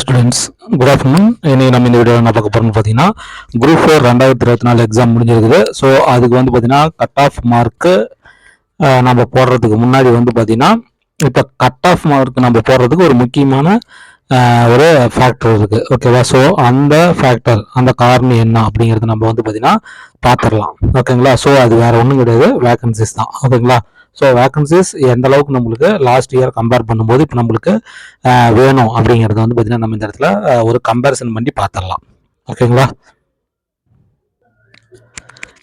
Students good afternoon இன்னைக்கு நம்ம இந்த வீடியோ என்ன பார்க்க போகிறோம்னு பார்த்தீங்கன்னா குரூப் ஃபோர் ரெண்டாயிரத்தி இருபத்தி நாலு எக்ஸாம் முடிஞ்சிருக்குது. ஸோ அதுக்கு வந்து பார்த்தீங்கன்னா கட் ஆஃப் மார்க்கு நம்ம போடுறதுக்கு முன்னாடி வந்து பார்த்தீங்கன்னா இப்போ கட் ஆஃப் மார்க் நம்ம போடுறதுக்கு ஒரு முக்கியமான ஒரு ஃபேக்டர் இருக்குது ஓகேவா ஸோ அந்த ஃபேக்டர் அந்த காரணம் என்ன அப்படிங்கிறது நம்ம வந்து பார்த்தீங்கன்னா பார்த்துடலாம். ஓகேங்களா ஸோ அது வேறு ஒன்றும் கிடையாது. வேக்கன்சிஸ் தான். ஓகேங்களா ஸோ வேகன்சிஸ் எந்த அளவுக்கு நம்மளுக்கு லாஸ்ட் இயர் கம்பேர் பண்ணும்போது இப்போ நம்மளுக்கு வேணும் அப்படிங்கிறத வந்து பார்த்திங்கன்னா நம்ம இந்த இடத்துல ஒரு கம்பேரிசன் பண்ணி பார்த்துடலாம் ஓகேங்களா?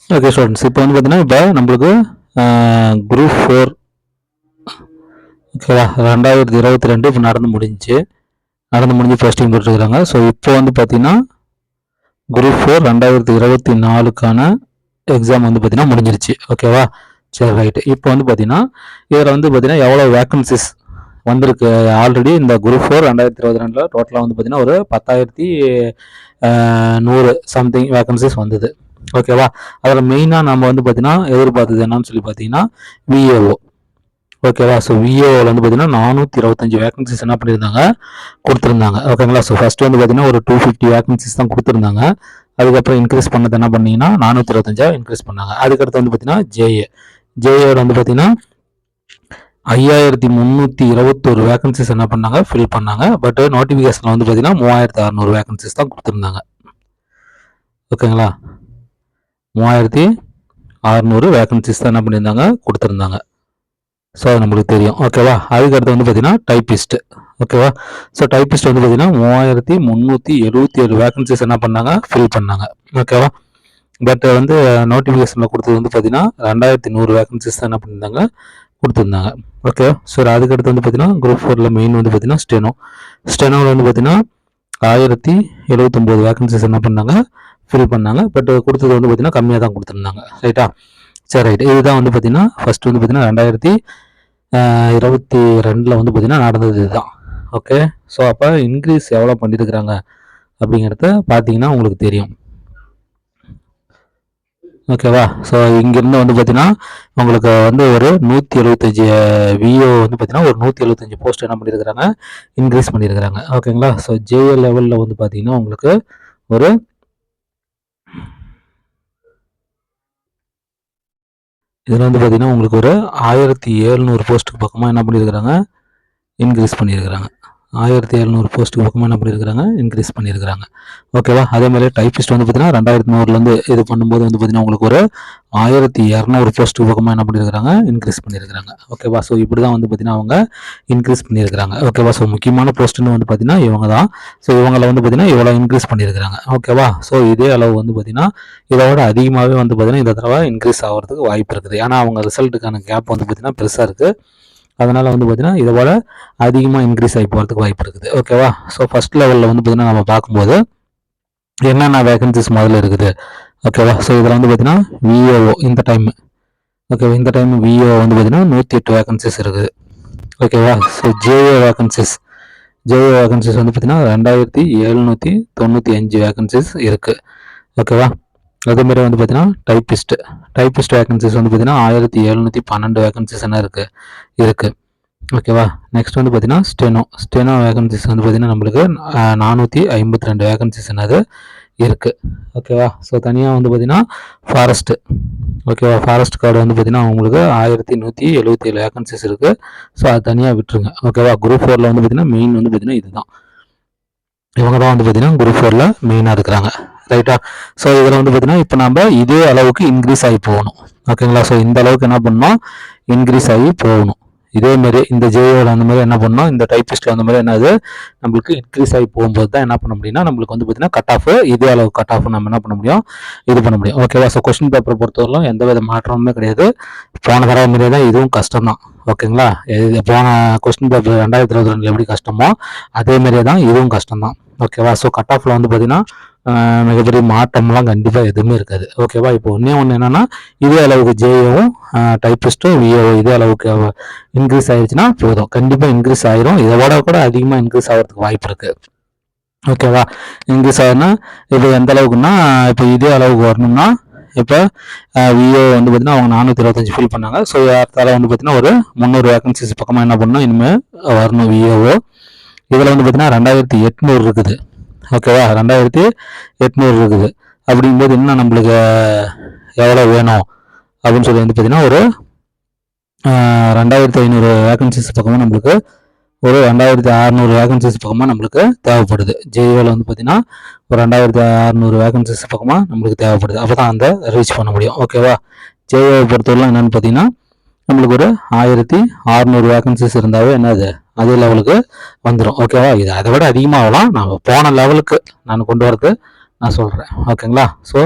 ஓகே ஸ்டூடெண்ட்ஸ் இப்போ வந்து பார்த்தீங்கன்னா இப்போ நம்மளுக்கு குரூப் ஃபோர் ஓகேவா? ரெண்டாயிரத்தி இருபத்தி ரெண்டு இப்போ நடந்து முடிஞ்சுச்சு. நடந்து முடிஞ்சு போஸ்டிங் போட்டுருக்குறாங்க ஸோ இப்போ வந்து பார்த்தீங்கன்னா குரூப் ஃபோர் ரெண்டாயிரத்தி இருபத்தி நாலுக்கான எக்ஸாம் வந்து பார்த்திங்கன்னா முடிஞ்சிருச்சு. ஓகேவா? சரி ரைட்டு இப்போ வந்து பார்த்தீங்கன்னா இதில் வந்து பார்த்தீங்கன்னா எவ்வளோ வேக்கன்சிஸ் வந்திருக்கு? ஆல்ரெடி இந்த குரூப் ஃபோர் ரெண்டாயிரத்தி இருபத்தி ரெண்டில் டோட்டலாக வந்து பார்த்தீங்கன்னா ஒரு பத்தாயிரத்தி நூறு சம்திங் வேக்கன்சிஸ் வந்தது. ஓகேவா அதில் மெயினாக நம்ம வந்து பார்த்தீங்கன்னா எதிர்பார்த்தது என்னன்னு சொல்லி பார்த்தீங்கன்னா விஏஓ ஓகேவா ஸோ விஏஓவில் வந்து பார்த்தீங்கன்னா நானூற்றி இருபத்தஞ்சு வேகன்சிஸ் என்ன பண்ணியிருந்தாங்க கொடுத்துருந்தாங்க. ஓகேங்களா ஸோ ஃபஸ்ட்டு வந்து பார்த்தீங்கன்னா ஒரு டூ ஃபிஃப்டி வேகன்சிஸ் தான் கொடுத்துருந்தாங்க. அதுக்கப்புறம் இன்க்ரீஸ் பண்ணது என்ன பண்ணீங்கன்னா நானூற்றி இருபத்தஞ்சா இன்க்ரீஸ் பண்ணாங்க. அதுக்கடுத்து வந்து பார்த்தீங்கன்னா ஜேஏ ஜேஏட வந்து பார்த்தீங்கன்னா ஐயாயிரத்தி முந்நூற்றி இருபத்தொரு வேகன்சிஸ் என்ன பண்ணாங்க? ஃபில் பண்ணாங்க. பட் நோட்டிஃபிகேஷனில் வந்து பார்த்தீங்கன்னா மூவாயிரத்தி அறநூறு வேகன்சிஸ் தான் கொடுத்துருந்தாங்க. ஓகேங்களா? மூவாயிரத்தி அறநூறு வேகன்சிஸ் தான் என்ன பண்ணியிருந்தாங்க? கொடுத்துருந்தாங்க. ஸோ அது நம்மளுக்கு தெரியும். ஓகேவா? அதுக்கடுத்து வந்து பார்த்தீங்கன்னா டைப்பிஸ்ட் ஓகேவா? ஸோ டைப்பிஸ்ட் வந்து பார்த்தீங்கன்னா மூவாயிரத்தி முந்நூற்றி எழுபத்தி ஏழு வேகன்சிஸ் என்ன பண்ணாங்க? ஃபில் பண்ணாங்க. ஓகேவா? பட் வந்து நோட்டிஃபிகேஷனில் கொடுத்தது வந்து பார்த்தீங்கன்னா ரெண்டாயிரத்தி நூறு வேகன்சிஸ் தான் என்ன பண்ணியிருந்தாங்க கொடுத்துருந்தாங்க ஓகே ஸோ அதுக்கடுத்து வந்து பார்த்தீங்கன்னா குரூப் ஃபோரில் மெயின் வந்து பார்த்தீங்கன்னா ஸ்டெனோ ஸ்டெனோவில் வந்து பார்த்தீங்கன்னா ஆயிரத்தி எழுபத்தொம்போது வேகன்சிஸ் என்ன பண்ணாங்க ஃபில் பண்ணாங்க. பட் கொடுத்தது வந்து பார்த்தீங்கன்னா கம்மியாக தான் கொடுத்துருந்தாங்க. ரைட்டா சரி ரைட் இதுதான் வந்து பார்த்தீங்கன்னா ஃபஸ்ட்டு வந்து பார்த்தீங்கன்னா ரெண்டாயிரத்தி இருபத்தி ரெண்டில் வந்து பார்த்தீங்கன்னா நடந்தது இதுதான். ஓகே ஸோ அப்போ இன்க்ரீஸ் எவ்வளோ பண்ணியிருக்கிறாங்க அப்படிங்கிறத பார்த்தீங்கன்னா உங்களுக்கு தெரியும். ஓகேவா ஸோ இங்கேருந்து வந்து பார்த்தீங்கன்னா உங்களுக்கு வந்து ஒரு நூற்றி எழுபத்தஞ்சி விஓ வந்து பார்த்தீங்கன்னா ஒரு நூற்றி எழுபத்தஞ்சி போஸ்ட் என்ன பண்ணியிருக்கிறாங்க இன்க்ரீஸ் பண்ணியிருக்கிறாங்க ஓகேங்களா ஸோ ஜேஏ லெவலில் வந்து பார்த்தீங்கன்னா உங்களுக்கு ஒரு இதில் வந்து பார்த்தீங்கன்னா உங்களுக்கு ஒரு ஆயிரத்தி எழுநூறு போஸ்ட்டுக்கு பக்கமாக என்ன பண்ணியிருக்கிறாங்க இன்க்ரீஸ் பண்ணியிருக்கிறாங்க ஆயிரத்தி எழுநூறு போஸ்ட்டுக்கு பக்கமாக என்ன பண்ணியிருக்கிறாங்க இன்க்ரீஸ் பண்ணியிருக்கிறாங்க. ஓகேவா அதே மாதிரி டைப்பிஸ்ட் வந்து பார்த்தீங்கன்னா ரெண்டாயிரத்தி நூறுலேருந்து இது பண்ணும்போது வந்து பார்த்தீங்கன்னா உங்களுக்கு ஒரு ஆயிரத்தி இரநூறு போஸ்ட்டுக்கு பக்கமாக என்ன பண்ணியிருக்கிறாங்க இன்க்ரீஸ் பண்ணியிருக்கிறாங்க. ஓகேவா ஸோ இப்படி தான் வந்து பார்த்தீங்கன்னா அவங்க இன்க்ரீஸ் பண்ணியிருக்கிறாங்க. ஓகேவா ஸோ முக்கியமான போஸ்ட்டுன்னு வந்து பார்த்தீங்கன்னா இவங்க தான் ஸோ இவங்களை வந்து பார்த்தீங்கன்னா இவ்வளோ இன்க்ரீஸ் பண்ணியிருக்கிறாங்க. ஓகேவா ஸோ இதே அளவு வந்து பார்த்தீங்கன்னா இதோட அதிகமாகவே வந்து பார்த்தீங்கன்னா இந்த தடவை இன்க்ரீஸ் ஆகிறதுக்கு வாய்ப்பு இருக்குது. ஏன்னா அவங்க ரிசல்ட்டுக்கான கேப் வந்து பார்த்தீங்கன்னா பெருசாக இருக்குது அதனால் வந்து பார்த்திங்கன்னா இதை விட அதிகமாக இன்க்ரீஸ் ஆகி போகிறதுக்கு வாய்ப்பு இருக்குது. ஓகேவா ஸோ ஃபஸ்ட் லெவலில் வந்து பார்த்திங்கன்னா நம்ம பார்க்கும்போது என்னென்ன வேகன்சிஸ் முதல்ல இருக்குது? ஓகேவா ஸோ இதில் வந்து பார்த்தீங்கன்னா விஓஓ இந்த டைம் ஓகேவா இந்த டைம் விஓ வந்து பார்த்தீங்கன்னா நூற்றி எட்டு வேகன்சிஸ் இருக்குது. ஓகேவா so JO vacancies JO vacancies வந்து பார்த்தீங்கன்னா ரெண்டாயிரத்தி எழுநூற்றி தொண்ணூற்றி அஞ்சு வேகன்சிஸ் இருக்குது ஓகேவா அதே மாதிரி வந்து பார்த்தீங்கன்னா டைப்பிஸ்ட் டைப்பிஸ்ட் வேகன்சிஸ் வந்து பார்த்தீங்கன்னா ஆயிரத்தி எழுநூற்றி பன்னெண்டு வேகன்சிஸ் என்ன இருக்குது இருக்குது ஓகேவா நெக்ஸ்ட் வந்து பார்த்தீங்கன்னா ஸ்டெனோ ஸ்டெனோ வேகன்சிஸ் வந்து பார்த்தீங்கன்னா நம்மளுக்கு நானூற்றி ஐம்பத்தி ரெண்டு வேகன்சிஸ் என்னது இருக்குது ஓகேவா ஸோ தனியாக வந்து பார்த்தீங்கன்னா ஃபாரஸ்ட்டு ஓகேவா ஃபாரஸ்ட் கார்டு வந்து பார்த்தீங்கன்னா உங்களுக்கு ஆயிரத்தி நூற்றி எழுபத்தி ஏழு வேகன்சிஸ் இருக்குது ஸோ அது தனியாக விட்டுருங்க. ஓகேவா குரூப் ஃபோரில் வந்து பார்த்தீங்கன்னா மெயின் வந்து பார்த்தீங்கன்னா இதுதான். இவங்க தான் வந்து பார்த்தீங்கன்னா குரூப் ஃபோரில் மெயினாக இருக்கிறாங்க. ரைட்டா ஸோ இதில் வந்து பார்த்தீங்கன்னா இப்போ நம்ம இதே அளவுக்கு இன்க்ரீஸ் ஆகி போகணும். ஓகேங்களா ஸோ இந்த அளவுக்கு என்ன பண்ணோம் இன்க்ரீஸ் ஆகி போகணும். இதே மாதிரி இந்த ஜேயோட அந்த மாதிரி என்ன பண்ணோம் இந்த டைப்பிஸ்ட்டில் அந்த மாதிரி என்னது நம்மளுக்கு இன்க்ரீஸ் ஆகி போகும்போது தான் என்ன பண்ண முடியும்னா நம்மளுக்கு வந்து பார்த்தீங்கன்னா கட் ஆஃப் இதே அளவு கட் ஆஃப் நம்ம என்ன பண்ண முடியும்? இது பண்ண முடியும். ஓகேவா ஸோ கொஸ்டின் பேப்பர் பொறுத்தவரைக்கும் எந்த வித மாற்றமுமே கிடையாது. போன தடவை மாதிரியே தான் இதுவும் கஷ்டம் தான் ஓகேங்களா இது போன கொஸ்டின் பேப்பர் ரெண்டாயிரத்தி இருபத்தி ரெண்டில் எப்படி கஷ்டமோ அதே மாதிரியே தான் இதுவும் கஷ்டம் தான் ஓகேவா ஸோ கட் ஆஃபில் வந்து பார்த்தீங்கன்னா மிகப்பெரிய மாற்றம்லாம் கண்டிப்பாக எதுவுமே இருக்காது. ஓகேவா இப்போ ஒன்றே ஒன்று என்னென்னா இதே அளவுக்கு ஜேஏவும் டைப்பிஸ்ட்டும் விஏஓ இதே அளவுக்கு இன்க்ரீஸ் ஆயிடுச்சுன்னா போதும். கண்டிப்பாக இன்க்ரீஸ் ஆயிரும். இதோட கூட அதிகமாக இன்க்ரீஸ் ஆகிறதுக்கு வாய்ப்பு இருக்குது ஓகேவா இன்க்ரீஸ் ஆகுதுன்னா இப்போ எந்த அளவுக்குன்னா இப்போ இதே அளவுக்கு வரணும்னா இப்போ விஓ வந்து பார்த்தீங்கன்னா அவங்க நானூற்றி இருபத்தஞ்சு ஃபில் பண்ணாங்க. ஸோ அடுத்தால வந்து பார்த்தீங்கன்னா ஒரு முந்நூறு வேகன்சிஸ் பக்கமாக என்ன பண்ணணும்? இனிமேல் வரணும் விஓஓ இதில் வந்து பார்த்தீங்கன்னா ரெண்டாயிரத்தி எட்நூறு இருக்குது. ஓகேவா ரெண்டாயிரத்தி எட்நூறு இருக்குது. அப்படிங்கும்போது இன்னும் நம்மளுக்கு எவ்வளோ வேணும்? அப்படின்னு சொல்லி வந்து பார்த்தீங்கன்னா ஒரு ரெண்டாயிரத்தி ஐநூறு வேகன்சிஸ் பக்கமாக நம்மளுக்கு ஒரு ரெண்டாயிரத்தி அறநூறு வேகன்சிஸ் பக்கமாக நம்மளுக்கு தேவைப்படுது. ஜேஏவில் வந்து பார்த்தீங்கன்னா ஒரு ரெண்டாயிரத்தி அறநூறு வேகன்சிஸ் பக்கமாக நம்மளுக்கு தேவைப்படுது. அப்போ தான் அந்த ரீச் பண்ண முடியும். ஓகேவா ஜேஏவை பொறுத்தவரை என்னென்னு பார்த்தீங்கன்னா நம்மளுக்கு ஒரு ஆயிரத்தி அறநூறு வேகன்சிஸ் இருந்தாவே என்னது? அதே லெவலுக்கு வந்துடும் ஓகேவா இது அதை விட அதிகமாகலாம் நம்ம போன லெவலுக்கு நான் கொண்டு வரது நான் சொல்கிறேன் ஓகேங்களா ஸோ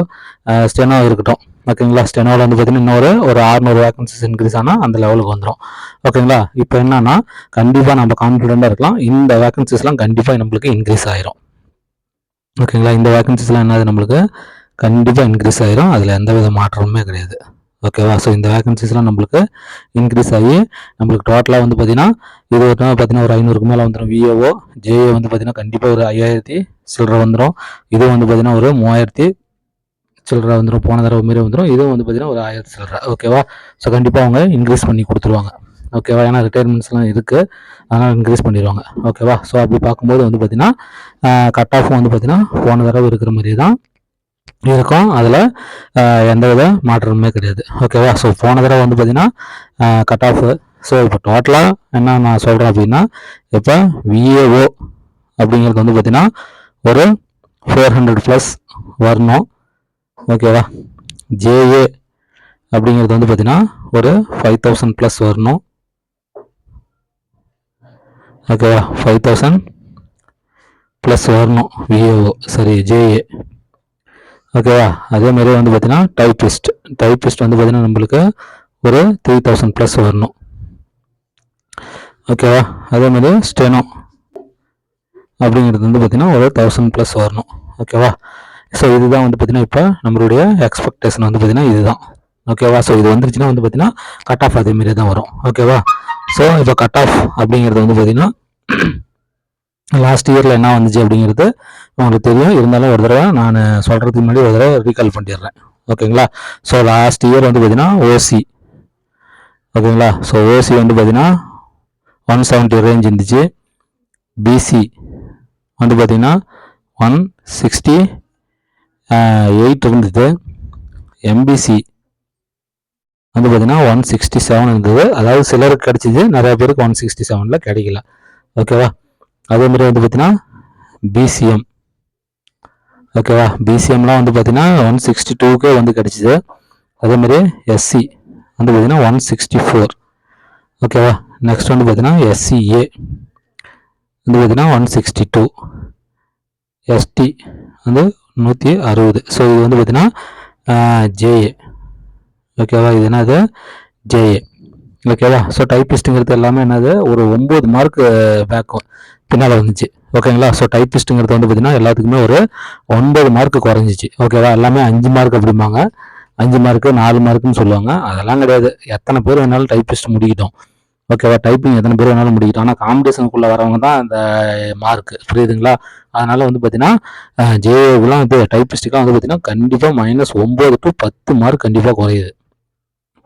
ஸ்டெனோ இருக்கட்டும். ஓகேங்களா ஸ்டெனோவில் வந்து பார்த்தீங்கன்னா இன்னொரு ஒரு அறநூறு வேகன்சிஸ் இன்க்ரீஸ் ஆனால் அந்த லெவலுக்கு வந்துடும் ஓகேங்களா இப்போ என்னன்னா கண்டிப்பாக நம்ம கான்ஃபிடென்ட்டாக இருக்கலாம். இந்த வேகன்சிஸ்லாம் கண்டிப்பாக நம்மளுக்கு இன்க்ரீஸ் ஆயிரும். ஓகேங்களா இந்த வேகன்சிஸ்லாம் என்னது? நம்மளுக்கு கண்டிப்பாக இன்க்ரீஸ் ஆயிரும். அதில் எந்த வித மாற்றமுமே கிடையாது. ஓகேவா ஸோ இந்த வேகன்சிஸ்லாம் நம்மளுக்கு இன்க்ரீஸ் ஆகி நம்மளுக்கு டோட்டலாக வந்து பார்த்தீங்கன்னா இது ஒரு பார்த்தீங்கன்னா ஒரு ஐநூறுக்கு மேலே வந்துடும் விஏஓ ஜேஏ வந்து பார்த்தீங்கன்னா கண்டிப்பாக ஒரு ஐயாயிரத்தி சில்லரை வந்துடும் இது வந்து பார்த்தீங்கன்னா ஒரு மூவாயிரத்தி சில்லரை வந்துடும் போன தடவை மாரி வந்துடும் இதுவும் வந்து பார்த்தீங்கன்னா ஒரு ஆயிரத்தி சில்லரை ஓகேவா ஸோ கண்டிப்பாக அவங்க இன்க்ரீஸ் பண்ணி கொடுத்துருவாங்க. ஓகேவா ஏன்னா ரிட்டையர்மெண்ட்ஸ்லாம் இருக்குது அதனால் இன்க்ரீஸ் பண்ணிடுவாங்க ஓகேவா ஸோ அப்படி பார்க்கும்போது வந்து பார்த்தீங்கன்னா கட் ஆஃப் வந்து பார்த்தீங்கன்னா போன தடவை இருக்கிற மாதிரி தான் இருக்கும். அதில் எந்த வித மாற்றமுமே கிடையாது. ஓகேவா ஸோ போன தடவை வந்து பார்த்தீங்கன்னா கட் ஆஃப் ஸோ இப்போ டோட்டலாக என்ன நான் சொல்கிறேன் அப்படின்னா இப்போ விஏஓ அப்படிங்கிறது வந்து பார்த்தீங்கன்னா ஒரு ஃபோர் ஹண்ட்ரட் ப்ளஸ் வரணும். ஓகேவா ஜேஏ அப்படிங்கிறது வந்து பார்த்தீங்கன்னா ஒரு ஃபைவ் தௌசண்ட் ப்ளஸ் வரணும். ஓகேவா ஃபைவ் தௌசண்ட் ப்ளஸ் வரணும். விஏஓ சரி ஜேஏ ஓகேவா அதே மாதிரி வந்து பார்த்தீங்கன்னா டைப்பிஸ்ட் டைப்பிஸ்ட் வந்து பார்த்தீங்கன்னா நம்மளுக்கு ஒரு த்ரீ தௌசண்ட் ப்ளஸ் வரணும். ஓகேவா அதே மாதிரி ஸ்டெனோ அப்படிங்கிறது வந்து பார்த்தீங்கன்னா ஒரு தௌசண்ட் ப்ளஸ் வரணும். ஓகேவா ஸோ இதுதான் வந்து பார்த்தீங்கன்னா இப்போ நம்மளுடைய எக்ஸ்பெக்டேஷன் வந்து பார்த்தீங்கன்னா இதுதான். ஓகேவா ஸோ இது வந்துருச்சுன்னா வந்து பார்த்தீங்கன்னா கட் ஆஃப் அதே மாதிரி தான் வரும். ஓகேவா ஸோ இப்போ கட் ஆஃப் அப்படிங்கிறது வந்து பார்த்தீங்கன்னா லாஸ்ட் இயரில் என்ன வந்துச்சு அப்படிங்கிறது உங்களுக்கு தெரியும். இருந்தாலும் ஒரு தடவை நான் சொல்கிறதுக்கு முன்னாடி ஒரு தடவை ரீகால் பண்ணிடுறேன். ஓகேங்களா? ஸோ லாஸ்ட் இயர் வந்து பார்த்தீங்கன்னா ஓசி ஓகேங்களா? ஸோ ஓசி வந்து பார்த்தீங்கன்னா ஒன் செவன்ட்டி ரேஞ்ச் இருந்துச்சு. பிசி வந்து பார்த்தீங்கன்னா ஒன் சிக்ஸ்டி எயிட் இருந்தது. எம்பிசி வந்து பார்த்தீங்கன்னா ஒன் சிக்ஸ்டி செவன் இருந்தது. அதாவது சிலருக்கு கிடச்சிது நிறையா பேருக்கு ஒன் சிக்ஸ்டி செவனில் கிடைக்கல. ஓகேவா? அதே மாதிரி வந்து பார்த்தீங்கன்னா பிசிஎம் ஓகேவா பிசிஎம்லாம் வந்து பார்த்தீங்கன்னா ஒன் சிக்ஸ்டி டூக்கே வந்து கிடச்சிது. அதேமாதிரி எஸ்சி வந்து பார்த்தீங்கன்னா ஒன் சிக்ஸ்டி ஃபோர் ஓகேவா நெக்ஸ்ட் வந்து பார்த்தீங்கன்னா எஸ்சிஏ வந்து பார்த்தீங்கன்னா ஒன் சிக்ஸ்டி டூ எஸ்டி வந்து நூற்றி அறுபது. ஸோ இது வந்து பார்த்தீங்கன்னா ஜேஏ ஓகேவா இது என்னது? ஜேஏ ஓகேவா ஸோ டைப்பிஸ்ட்டுங்கிறது எல்லாமே என்னது? ஒரு ஒம்பது மார்க் பேக்கும் பின்னால் வந்துச்சு. ஓகேங்களா? ஸோ டைப்பிஸ்ட்டுங்கிறது வந்து பார்த்தீங்கன்னா எல்லாத்துக்குமே ஒரு ஒன்பது மார்க் குறைஞ்சிச்சு. ஓகேவா எல்லாமே அஞ்சு மார்க் அப்படிம்பாங்க. அஞ்சு மார்க்கு நாலு மார்க்குன்னு சொல்லுவாங்க. அதெல்லாம் கிடையாது. எத்தனை பேர் வேணாலும் டைப்பிஸ்ட் முடிக்கிட்டோம். ஓகேவா டைப்பிங் எத்தனை பேர் வேணாலும் முடிக்கிட்டோம். ஆனால் காம்படிஷனுக்குள்ளே வரவங்க தான் அந்த மார்க் புரியுதுங்களா? அதனால் வந்து பார்த்தீங்கன்னா ஜேஏவுலாம் இது டைப்பிஸ்ட்டுக்கெலாம் வந்து பார்த்தீங்கன்னா கண்டிப்பாக மைனஸ் ஒம்பது டு பத்து மார்க் கண்டிப்பாக குறையுது.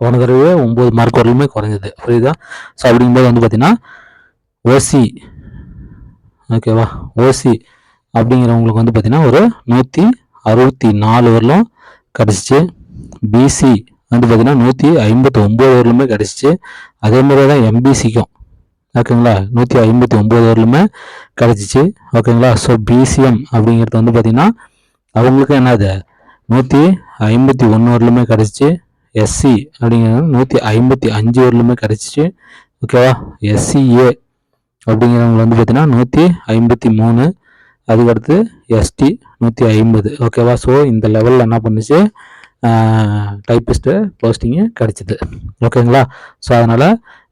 போன தடவை ஒம்பது மார்க் வரலுமே குறைஞ்சது. புரியுதா? ஸோ அப்படிங்கும்போது வந்து பார்த்தீங்கன்னா ஓசி ஓகேவா ஓசி அப்படிங்கிறவங்களுக்கு வந்து பார்த்தீங்கன்னா ஒரு நூற்றி அறுபத்தி நாலு வரலும் கிடச்சிச்சு. பிசி வந்து பார்த்தீங்கன்னா நூற்றி ஐம்பத்தி ஒம்பது வரலுமே கிடச்சிச்சு. அதே மாதிரி தான் எம்பிசிக்கும் ஓகேங்களா நூற்றி ஐம்பத்தி ஒம்பது வரலுமே கிடச்சிச்சு. ஓகேங்களா ஸோ பிசிஎம் அப்படிங்கிறது வந்து பார்த்திங்கன்னா அவங்களுக்கு என்னது நூற்றி ஐம்பத்தி ஒன்று வரலுமே கிடச்சிச்சு. எஸ்சி அப்படிங்கிறது நூற்றி ஐம்பத்தி அஞ்சு வரலுமே கிடச்சிச்சு. ஓகேவா எஸ்சிஏ அப்படிங்கிறவங்க வந்து பார்த்தீங்கன்னா நூற்றி ஐம்பத்தி மூணு அதுக்கடுத்து எஸ்டி நூற்றி ஐம்பது. ஓகேவா ஸோ இந்த லெவலில் என்ன பண்ணுச்சு? டைப்பிஸ்ட்டு போஸ்டிங்கு கிடச்சிது. ஓகேங்களா ஸோ அதனால்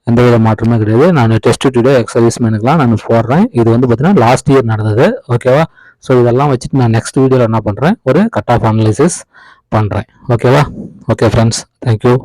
எந்த வித மாற்றமே கிடையாது. நான் டெஸ்ட் டுடே எக்ஸர்வீஸ் மேனுக்கெலாம் நான் போடுறேன். இது வந்து பார்த்தீங்கன்னா லாஸ்ட் இயர் நடந்தது. ஓகேவா ஸோ இதெல்லாம் வச்சுட்டு நான் நெக்ஸ்ட் வீடியோவில் என்ன பண்ணுறேன் ஒரு கட் ஆஃப் அனலிசிஸ் பண்ணுறேன் ஓகேவா ஓகே ஃப்ரெண்ட்ஸ் தேங்க்யூ